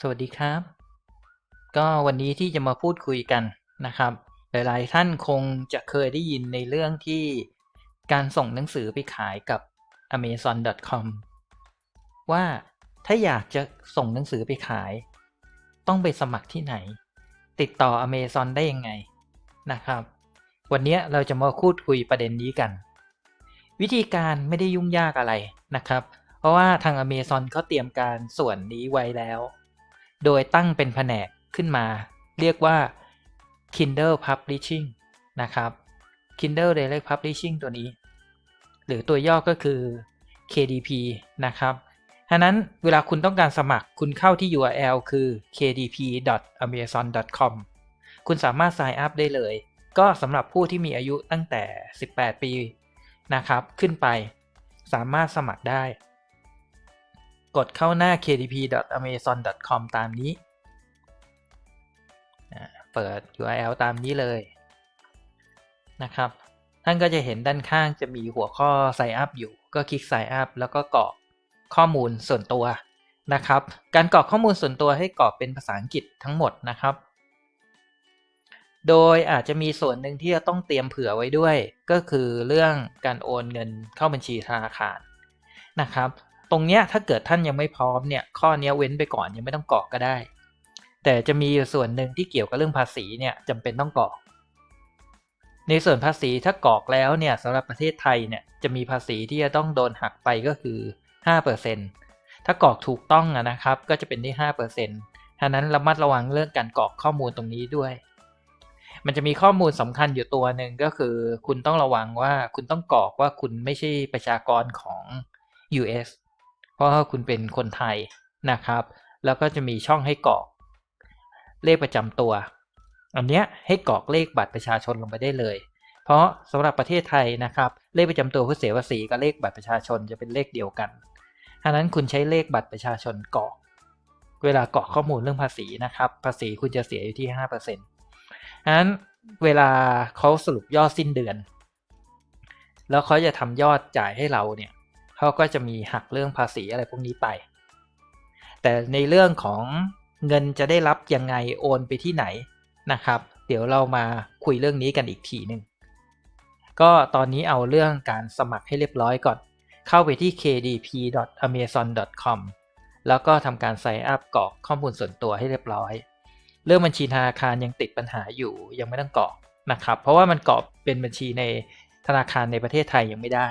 สวัสดีครับ ก็วันนี้ที่จะมาพูดคุยกันนะครับ หลายๆ ท่านคงจะเคยได้ยินในเรื่องที่การส่งหนังสือไปขายกับ amazon.com ว่าถ้าอยากจะส่งหนังสือไปขาย ต้องไปสมัครที่ไหน ติดต่อ Amazon ได้ยังไงนะครับ วันนี้เราจะมาพูดคุยประเด็นนี้กัน วิธีการไม่ได้ยุ่งยากอะไรนะครับ เพราะว่าทาง Amazon เขาเตรียมการส่วนนี้ไว้แล้ว โดยตั้งเป็นแผนกขึ้นมา เรียกว่า Kindle Publishing นะครับ Kindle Direct Publishing ตัวนี้ หรือตัวย่อก็คือ KDP นะครับฉะนั้นเวลาคุณต้องการสมัครคุณเข้าที่ URL คือ kdp.amazon.com คุณสามารถ sign up ได้เลย ก็สำหรับผู้ที่มีอายุตั้งแต่ 18 ปีนะครับ ขึ้นไป สามารถสมัครได้ กดเข้าหน้า kdp.amazon.com ตามนี้ เปิด URL ตามนี้เลยนะครับ ท่านก็จะเห็นด้านข้างจะมีหัวข้อ sign up อยู่ ก็คลิก sign up แล้วก็กรอกข้อมูลส่วนตัวนะครับ การกรอกข้อมูลส่วนตัวให้กรอกเป็นภาษาอังกฤษทั้งหมดนะครับ โดยอาจจะมีส่วนหนึ่งที่จะต้องเตรียมเผื่อไว้ด้วย ก็คือเรื่องการโอนเงินเข้าบัญชีธนาคารนะครับ ตรงเนี้ยถ้าเกิดท่านยังไม่พร้อมเนี่ยข้อนี้เว้นไปก่อนยังไม่ต้องกรอกก็ได้ แต่จะมีส่วนหนึ่งที่เกี่ยวกับเรื่องภาษีเนี่ยจำเป็นต้องกรอก ในส่วนภาษีถ้ากรอกแล้วเนี่ยสำหรับประเทศไทยเนี่ยจะมีภาษีที่จะต้องโดนหักไปก็คือ 5%ถ้ากรอกถูกต้องนะครับก็จะเป็นที่5%ฉะนั้นระมัดระวังเรื่องการกรอกข้อมูลตรงนี้ด้วย มันจะมีข้อมูลสำคัญอยู่ตัวหนึ่งก็คือ คุณต้องระวังว่าคุณต้องกรอกว่าคุณไม่ใช่ประชากรของ US เพราะว่าคุณเป็นคนไทยนะครับ แล้วก็จะมีช่องให้กรอก เลขประจำตัว อันเนี้ยให้กรอกเลขบัตรประชาชนลงไปได้เลย เพราะสำหรับประเทศไทยนะครับ เลขประจำตัวผู้เสียภาษีกับเลขบัตรประชาชนจะเป็นเลขเดียวกันฉะนั้นคุณใช้เลขบัตรประชาชนกรอก เวลากรอกข้อมูลเรื่องภาษีนะครับ ภาษีคุณจะเสียอยู่ที่5%ฉะนั้นเวลาเขาสรุปยอดสิ้นเดือน แล้วเขาจะทำยอดจ่ายให้เราเนี่ย เขาก็จะมีหักเรื่องภาษีอะไรพวกนี้ไป แต่ในเรื่องของเงินจะได้รับยังไงโอนไปที่ไหนนะครับ เดี๋ยวเรามาคุยเรื่องนี้กันอีกทีหนึ่งก็ตอนนี้เอาเรื่องการสมัครให้เรียบร้อยก่อน เข้าไปที่ kdp.amazon.com แล้วก็ทำการ sign up กรอกข้อมูลส่วนตัวให้เรียบร้อย เรื่องบัญชีธนาคารยังติดปัญหาอยู่ยังไม่ต้องกรอกนะครับ เพราะว่ามันกรอกเป็นบัญชีในธนาคารในประเทศไทยยังไม่ได้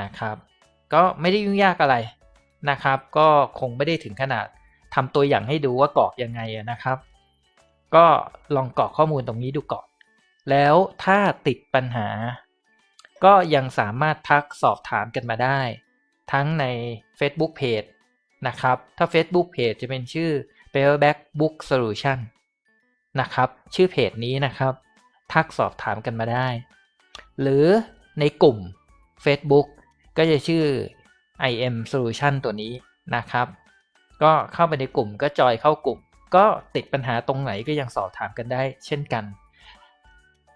นะครับ ก็ไม่ได้ยุ่งยากอะไรนะครับ ก็คงไม่ได้ถึงขนาดทำตัวอย่างให้ดูว่ากรอกยังไงนะครับ ก็ลองกรอกข้อมูลตรงนี้ดูก่อน แล้วถ้าติดปัญหา ก็ยังสามารถทักสอบถามกันมาได้ ทั้งใน Facebook Page นะครับ ถ้า Facebook Page จะเป็นชื่อ Paperback Book Solution นะครับ ชื่อเพจนี้นะครับ ทักสอบถามกันมาได้ หรือในกลุ่ม Facebook ก็จะชื่อ IM Solution ตัวนี้นะครับ ก็เข้าไปในกลุ่มก็จอยเข้ากลุ่ม ก็ติดปัญหาตรงไหนก็ยังสอบถามกันได้เช่นกัน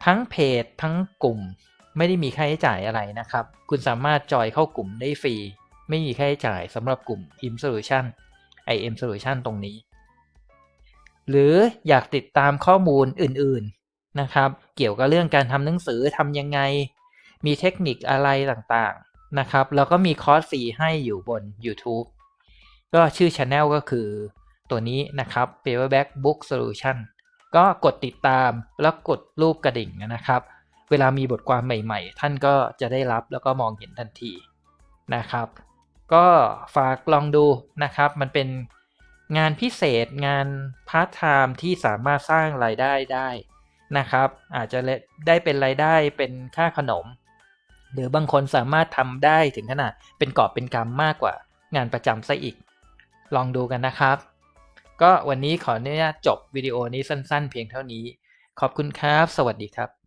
ทั้งเพจทั้งกลุ่มไม่ได้มีค่าใช้จ่ายอะไรนะครับ คุณสามารถจอยเข้ากลุ่มได้ฟรี ไม่มีค่าใช้จ่ายสำหรับกลุ่ม IM Solution IM Solution ตรงนี้ หรืออยากติดตามข้อมูลอื่นๆนะครับ เกี่ยวกับเรื่องการทำหนังสือทำยังไง มีเทคนิคอะไรต่างๆ นะครับ แล้วก็มีคอร์สฟรีให้อยู่บน YouTube ก็ชื่อ Channel ก็คือตัวนี้นะครับ Paperback Book Solution ก็กดติดตามแล้วกดรูปกระดิ่งนะครับ เวลามีบทความใหม่ๆ ท่านก็จะได้รับแล้วก็มองเห็นทันทีนะครับ ก็ฝากลองดูนะครับ มันเป็นงานพิเศษงานพาร์ทไทม์ที่สามารถสร้างรายได้ได้นะครับ อาจจะได้เป็นรายได้เป็นค่าขนม หรือบางคนสามารถทำได้ถึงขนาดเป็นกอบเป็นกำมากกว่างานประจำซะอีก ลองดูกันนะครับ ก็วันนี้ขออนุญาตจบวิดีโอนี้สั้น ๆ เพียงเท่านี้ ขอบคุณครับ สวัสดีครับ